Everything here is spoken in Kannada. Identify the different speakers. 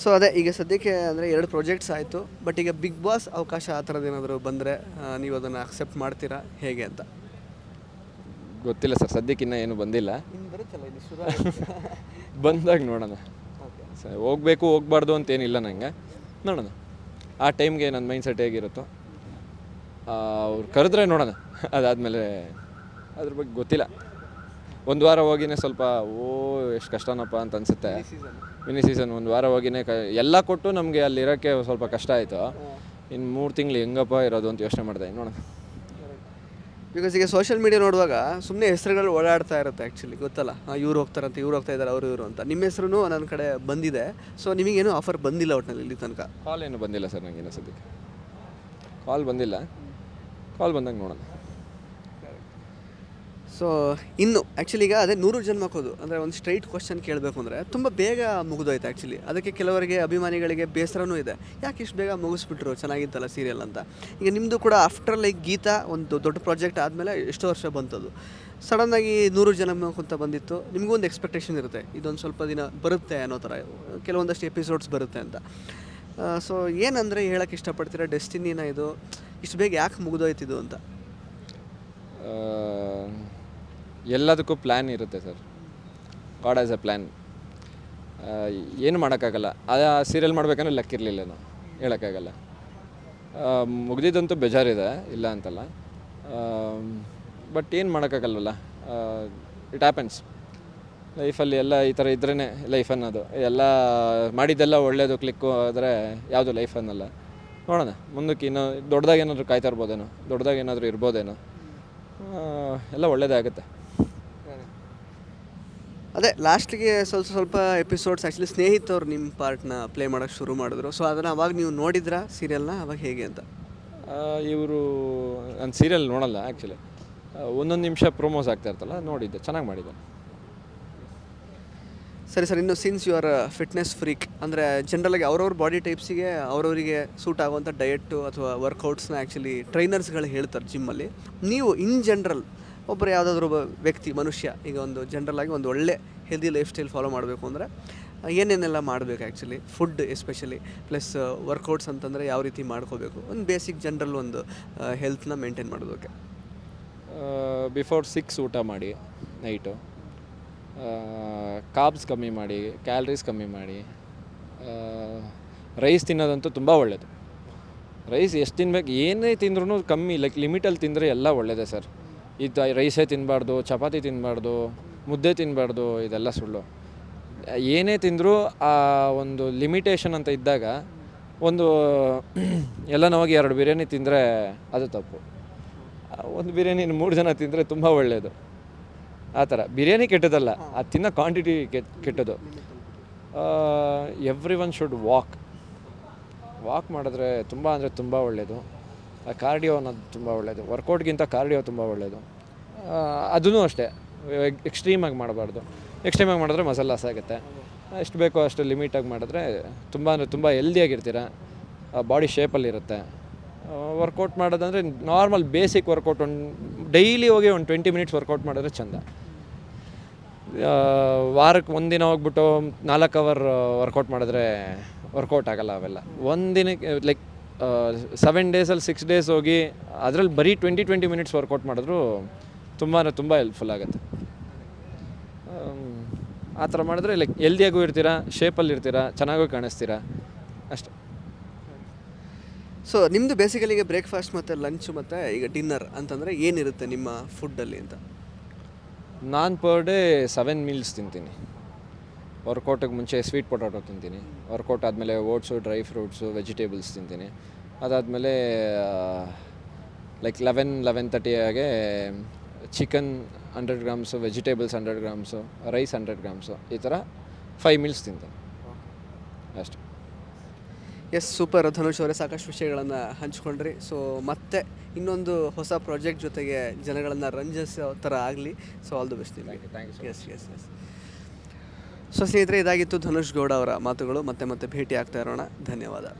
Speaker 1: ಸೊ ಅದೇ ಈಗ ಸದ್ಯಕ್ಕೆ ಅಂದರೆ ಎರಡು ಪ್ರಾಜೆಕ್ಟ್ಸ್ ಆಯಿತು ಬಟ್ ಈಗ ಬಿಗ್ ಬಾಸ್ ಅವಕಾಶ ಆ ಥರದ್ದು ಏನಾದರೂ ಬಂದರೆ ನೀವು ಅದನ್ನು ಅಕ್ಸೆಪ್ಟ್ ಮಾಡ್ತೀರಾ? ಹೇಗೆ ಅಂತ?
Speaker 2: ಗೊತ್ತಿಲ್ಲ ಸರ್ ಸದ್ಯಕ್ಕಿನ್ನ ಏನು ಬಂದಿಲ್ಲ.
Speaker 1: ಇನ್ನು ಬರುತ್ತಲ್ಲ ಇದು ಶುರು
Speaker 2: ಬಂದಾಗ ನೋಡೋಣ. ಸರ್ ಹೋಗ್ಬೇಕು ಹೋಗ್ಬಾರ್ದು ಅಂತೇನಿಲ್ಲ ನನಗೆ ನೋಡೋಣ. ಆ ಟೈಮ್ಗೆ ನನ್ನ ಮೈಂಡ್ ಸೆಟ್ ಹೇಗಿರುತ್ತೋ ಅವ್ರು ಕರೆದ್ರೆ ನೋಡೋಣ. ಅದಾದಮೇಲೆ ಅದ್ರ ಬಗ್ಗೆ ಗೊತ್ತಿಲ್ಲ. ಒಂದು ವಾರ ಹೋಗಿನೇ ಸ್ವಲ್ಪ ಓ ಎಷ್ಟು ಕಷ್ಟನಪ್ಪ ಅಂತ ಅನಿಸುತ್ತೆ. ಮಿನಿ ಸೀಸನ್ ಒಂದು ವಾರ ಹೋಗಿನೇ ಕ ಎಲ್ಲ ಕೊಟ್ಟು ನಮಗೆ ಅಲ್ಲಿ ಇರೋಕ್ಕೆ ಸ್ವಲ್ಪ ಕಷ್ಟ ಆಯಿತು. ಇನ್ನು ಮೂರು ತಿಂಗಳು ಹೆಂಗಪ್ಪ ಇರೋದು ಅಂತ ಯೋಚನೆ ಮಾಡಿದೆ ನೋಡೋಣ.
Speaker 1: ಬಿಕಾಸ್ ಈಗ ಸೋಷಿಯಲ್ ಮೀಡಿಯಾ ನೋಡುವಾಗ ಸುಮ್ಮನೆ ಹೆಸರುಗಳು ಓಡಾಡ್ತಾ ಇರುತ್ತೆ ಆ್ಯಕ್ಚುಲಿ ಗೊತ್ತಲ್ಲ? ಇವ್ರು ಹೋಗ್ತಾರಂತೆ ಇವ್ರು ಹೋಗ್ತಾ ಇದ್ದಾರೆ ಅವರು ಇವರು ಅಂತ. ನಿಮ್ಮ ಹೆಸರು ನನ್ನ ಕಡೆ ಬಂದಿದೆ. ಸೊ ನಿಮಗೇನು ಆಫರ್ ಬಂದಿಲ್ಲ ಒಟ್ಟಿನಲ್ಲಿ ಇಲ್ಲಿ ತನಕ?
Speaker 2: ಕಾಲ್ ಏನು ಬಂದಿಲ್ಲ ಸರ್ ನನಗೆ ಇನ್ನೂ ಸದ್ಯಕ್ಕೆ. ಕಾಲ್ ಬಂದಿಲ್ಲ. ಕಾಲ್ ಬಂದಂಗೆ ನೋಡೋಣ.
Speaker 1: ಸೊ ಇನ್ನು ಆ್ಯಕ್ಚುಲಿ ಈಗ ಅದೇ ನೂರು ಜನ್ಮಕ್ಕೋದು ಅಂದರೆ ಒಂದು ಸ್ಟ್ರೈಟ್ ಕ್ವಶನ್ ಕೇಳಬೇಕು ಅಂದರೆ ತುಂಬ ಬೇಗ ಮುಗಿದೋಯ್ತು ಆ್ಯಕ್ಚುಲಿ ಅದಕ್ಕೆ ಕೆಲವರಿಗೆ ಅಭಿಮಾನಿಗಳಿಗೆ ಬೇಸರನೂ ಇದೆ. ಯಾಕೆ ಇಷ್ಟು ಬೇಗ ಮುಗಿಸ್ಬಿಟ್ರು? ಚೆನ್ನಾಗಿತ್ತಲ್ಲ ಸೀರಿಯಲ್ ಅಂತ. ಈಗ ನಿಮ್ಮದು ಕೂಡ ಆಫ್ಟರ್ ಲೈಕ್ ಗೀತಾ ಒಂದು ದೊಡ್ಡ ಪ್ರಾಜೆಕ್ಟ್ ಆದಮೇಲೆ ಎಷ್ಟೋ ವರ್ಷ ಬಂತದು. ಸಡನ್ನಾಗಿ ನೂರು ಅಂತ ಬಂದಿತ್ತು. ನಿಮಗೂ ಒಂದು ಎಕ್ಸ್ಪೆಕ್ಟೇಷನ್ ಇರುತ್ತೆ. ಇದೊಂದು ಸ್ವಲ್ಪ ದಿನ ಬರುತ್ತೆ ಅನ್ನೋ ಥರ. ಕೆಲವೊಂದಷ್ಟು ಎಪಿಸೋಡ್ಸ್ ಬರುತ್ತೆ ಅಂತ. ಸೊ ಏನಂದರೆ ಹೇಳೋಕ್ಕೆ ಇಷ್ಟಪಡ್ತೀರಾ? ಡೆಸ್ಟಿನಿನ ಇದು. ಇಷ್ಟು ಬೇಗ ಯಾಕೆ ಮುಗಿದೋಯ್ತಿದು ಅಂತ?
Speaker 2: ಎಲ್ಲದಕ್ಕೂ ಪ್ಲ್ಯಾನ್ ಇರುತ್ತೆ sir god has a plan ಏನು ಮಾಡೋಕ್ಕಾಗಲ್ಲ. ಆ ಸೀರಿಯಲ್ ಮಾಡ್ಬೇಕಂದ್ರೆ ಲೆಕ್ಕಿರಲಿಲ್ಲ ನಾವು ಹೇಳೋಕ್ಕಾಗಲ್ಲ. ಮುಗ್ದಿದ್ದಂತೂ ಬೇಜಾರಿದೆ, ಇಲ್ಲ ಅಂತಲ್ಲ. ಬಟ್ ಏನು ಮಾಡೋಕ್ಕಾಗಲ್ವಲ್ಲ. ಇಟ್ ಆ್ಯಪನ್ಸ್ ಲೈಫಲ್ಲಿ ಎಲ್ಲ ಈ ಥರ ಇದ್ರೇ ಲೈಫ್ ಅನ್ನೋದು. ಎಲ್ಲ ಮಾಡಿದ್ದೆಲ್ಲ ಒಳ್ಳೆಯದು ಕ್ಲಿಕ್ಕು ಆದರೆ ಯಾವುದು ಲೈಫ್ ಅನ್ನಲ್ಲ. ನೋಡೋಣ, ಮುಂದಕ್ಕೆ ಇನ್ನೂ ದೊಡ್ಡದಾಗೇನಾದರೂ ಕಾಯ್ತಾ ಇರ್ಬೋದೇನೋ ದೊಡ್ಡದಾಗೇನಾದರೂ ಇರ್ಬೋದೇನೋ. ಎಲ್ಲ ಒಳ್ಳೆಯದೇ ಆಗುತ್ತೆ.
Speaker 1: ಅದೇ ಲಾಸ್ಟ್ಗೆ ಸ್ವಲ್ಪ ಸ್ವಲ್ಪ ಎಪಿಸೋಡ್ಸ್ ಆ್ಯಕ್ಚುಲಿ ಸ್ನೇಹಿತರು ನಿಮ್ಮ ಪಾರ್ಟ್ನ ಪ್ಲೇ ಮಾಡೋಕ್ಕೆ ಶುರು ಮಾಡಿದ್ರು. ಸೊ ಅದನ್ನು ಅವಾಗ ನೀವು ನೋಡಿದ್ರಾ ಸೀರಿಯಲ್ನ ಅವಾಗ ಹೇಗೆ ಅಂತ?
Speaker 2: ಇವರು ನಾನು ಸೀರಿಯಲ್ ನೋಡಲ್ಲ ಆ್ಯಕ್ಚುಲಿ ಒಂದೊಂದು ನಿಮಿಷ ಪ್ರೊಮೋಸ್ ಆಗ್ತಾ ಇರ್ತಲ್ಲ ನೋಡಿದ್ದೆ ಚೆನ್ನಾಗಿ ಮಾಡಿದ್ದೆ.
Speaker 1: ಸರಿ ಸರ್ ಇನ್ನು since you are fitness freak ಅಂದರೆ ಜನರಲಾಗಿ ಅವ್ರವ್ರ ಬಾಡಿ ಟೈಪ್ಸಿಗೆ ಅವ್ರವರಿಗೆ ಸೂಟ್ ಆಗುವಂಥ ಡಯೆಟ್ಟು ಅಥವಾ ವರ್ಕೌಟ್ಸ್ನ ಆ್ಯಕ್ಚುಲಿ ಟ್ರೈನರ್ಸ್ಗಳು ಹೇಳ್ತಾರೆ ಜಿಮ್ಮಲ್ಲಿ ನೀವು ಇನ್ ಜನರಲ್ ಒಬ್ಬರು ಯಾವುದಾದ್ರೂ ಒಬ್ಬ ವ್ಯಕ್ತಿ, ಮನುಷ್ಯ, ಈಗ ಒಂದು ಜನರಲ್ ಆಗಿ ಒಂದು ಒಳ್ಳೆ ಹೆಲ್ದಿ ಲೈಫ್ ಸ್ಟೈಲ್ ಫಾಲೋ ಮಾಡಬೇಕು ಅಂದರೆ ಏನೇನೆಲ್ಲ ಮಾಡಬೇಕು actually food especially plus workouts ಅಂತಂದರೆ ಯಾವ ರೀತಿ ಮಾಡ್ಕೋಬೇಕು? ಒಂದು ಬೇಸಿಕ್ ಜನರಲ್ ಒಂದು ಹೆಲ್ತ್ನ ಮೇಂಟೈನ್ ಮಾಡೋದಕ್ಕೆ
Speaker 2: ಬಿಫೋರ್ ಸಿಕ್ಸ್ ಊಟ ಮಾಡಿ ನೈಟು ಕಾಬ್ಸ್ ಕಮ್ಮಿ ಮಾಡಿ ಕ್ಯಾಲ್ರೀಸ್ ಕಮ್ಮಿ ಮಾಡಿ ರೈಸ್ ತಿನ್ನೋದಂತೂ ತುಂಬ ಒಳ್ಳೆಯದು ರೈಸ್ ಎಷ್ಟು ತಿನ್ಬೇಕು, ಏನೇ ತಿಂದ್ರೂ ಕಮ್ಮಿ ಲೈಕ್ ಲಿಮಿಟಲ್ಲಿ ತಿಂದರೆ ಎಲ್ಲ ಒಳ್ಳೆಯದೇ ಸರ್ ಇದು ರೈಸೇ ತಿನ್ನಬಾರ್ದು ಚಪಾತಿ ತಿನ್ನಬಾರ್ದು ಮುದ್ದೆ ತಿನ್ನಬಾರ್ದು ಇದೆಲ್ಲ ಸುಳ್ಳು. ಏನೇ ತಿಂದರೂ ಆ ಒಂದು ಲಿಮಿಟೇಷನ್ ಅಂತ ಇದ್ದಾಗ ಒಂದು ಎಲ್ಲ ಹೋಗಿ ಎರಡು ಬಿರಿಯಾನಿ ತಿಂದರೆ ಅದು ತಪ್ಪು. ಒಂದು ಬಿರಿಯಾನಿ ಮೂರು ಜನ ತಿಂದರೆ ತುಂಬ ಒಳ್ಳೆಯದು ಆ ಥರ. ಬಿರಿಯಾನಿ ಕೆಟ್ಟದಲ್ಲ ಅದು ತಿನ್ನೋ ಕ್ವಾಂಟಿಟಿ ಕೆಟ್ ಕೆಟ್ಟದು every one should walk walk ಮಾಡಿದ್ರೆ ತುಂಬ ಅಂದರೆ ತುಂಬ ಒಳ್ಳೆಯದು ಕಾರ್ಡಿಯೋ ಅನ್ನೋದು ತುಂಬ ಒಳ್ಳೆಯದು ವರ್ಕೌಟ್ಗಿಂತ ಕಾರ್ಡಿಯೋ ತುಂಬ ಒಳ್ಳೆಯದು ಅದೂ ಅಷ್ಟೇ. ಎಕ್ಸ್ಟ್ರೀಮಾಗಿ ಮಾಡಬಾರ್ದು. ಎಕ್ಸ್ಟ್ರೀಮಾಗಿ ಮಾಡಿದ್ರೆ ಮಸಲ್ ಲಾಸ್ ಆಗುತ್ತೆ. ಎಷ್ಟು ಬೇಕೋ ಅಷ್ಟು ಲಿಮಿಟಾಗಿ ಮಾಡಿದ್ರೆ ತುಂಬ ಅಂದರೆ ತುಂಬ ಹೆಲ್ದಿಯಾಗಿರ್ತೀರ ಬಾಡಿ ಶೇಪಲ್ಲಿರುತ್ತೆ ವರ್ಕೌಟ್ ಮಾಡೋದಂದರೆ ನಾರ್ಮಲ್ ಬೇಸಿಕ್ ವರ್ಕೌಟ್ ಒಂದು ಡೈಲಿ ಹೋಗಿ ಒಂದು ಟ್ವೆಂಟಿ ಮಿನಿಟ್ಸ್ ವರ್ಕೌಟ್ ಮಾಡಿದ್ರೆ ಚೆಂದ. ವಾರಕ್ಕೆ ಒಂದಿನ ಹೋಗ್ಬಿಟ್ಟು ನಾಲ್ಕು ಅವರ್ ವರ್ಕೌಟ್ ಮಾಡಿದ್ರೆ ವರ್ಕೌಟ್ ಆಗೋಲ್ಲ ಅವೆಲ್ಲ. ಒಂದಿನಕ್ಕೆ ಲೈಕ್ ಸೆವೆನ್ ಡೇಸಲ್ಲಿ ಸಿಕ್ಸ್ ಡೇಸ್ ಹೋಗಿ ಅದರಲ್ಲಿ ಬರೀ ಟ್ವೆಂಟಿ ಟ್ವೆಂಟಿ ಮಿನಿಟ್ಸ್ ವರ್ಕೌಟ್ ಮಾಡಿದ್ರು ತುಂಬಾ ತುಂಬ ಹೆಲ್ಪ್ಫುಲ್ ಆಗುತ್ತೆ. ಆ ಥರ ಮಾಡಿದ್ರೆ ಲೈಕ್ ಎಲ್ದಿಯಾಗೂ ಇರ್ತೀರಾ ಶೇಪಲ್ಲಿ ಇರ್ತೀರಾ ಚೆನ್ನಾಗೂ ಕಾಣಿಸ್ತೀರಾ ಅಷ್ಟೆ.
Speaker 1: ಸೊ ನಿಮ್ಮದು ಬೇಸಿಕಲಿಗೆ ಬ್ರೇಕ್ಫಾಸ್ಟ್ ಮತ್ತು ಲಂಚ್ ಮತ್ತು ಈಗ ಡಿನ್ನರ್ ಅಂತಂದರೆ ಏನಿರುತ್ತೆ ನಿಮ್ಮ ಫುಡ್ಡಲ್ಲಿ ಅಂತ?
Speaker 2: ನಾನು ಪರ್ ಡೇ ಸೆವೆನ್ ಮೀಲ್ಸ್ ತಿಂತೀನಿ. ವರ್ಕೌಟಿಗೆ ಮುಂಚೆ ಸ್ವೀಟ್ ಪೊಟಾಟೊ ತಿಂತೀನಿ. ವರ್ಕೌಟ್ ಆದಮೇಲೆ ಓಟ್ಸು ಡ್ರೈ ಫ್ರೂಟ್ಸು ವೆಜಿಟೇಬಲ್ಸ್ ತಿಂತೀನಿ. ಅದಾದಮೇಲೆ like eleven eleven ತರ್ಟಿಯಾಗೆ chicken hundred grams vegetables hundred grams rice hundred grams ಈ ಥರ ಫೈವ್ ಮೀಲ್ಸ್ ತಿಂತೀನಿ. ಅಷ್ಟು.
Speaker 1: ಎಸ್ ಸೂಪರ್ ಧನುಷ್ ಅವರೇ ಸಾಕಷ್ಟು ವಿಷಯಗಳನ್ನು ಹಂಚ್ಕೊಂಡ್ರಿ. ಸೊ ಮತ್ತೆ ಇನ್ನೊಂದು ಹೊಸ ಪ್ರಾಜೆಕ್ಟ್ ಜೊತೆಗೆ ಜನಗಳನ್ನು ರಂಜಿಸೋ ಥರ ಆಗಲಿ. ಸೊ ಆಲ್ ದಿ ಬೆಸ್ಟ್ ನಿಮಗೆ.
Speaker 2: Thank you
Speaker 1: yes yes yes so ಸ್ನೇಹಿತರೆ ಇದಾಗಿತ್ತು ಧನುಷ್ ಗೌಡ ಅವರ ಮಾತುಗಳು. ಮತ್ತೆ ಮತ್ತೆ ಭೇಟಿ ಆಗ್ತಾ ಇರೋಣ. ಧನ್ಯವಾದ.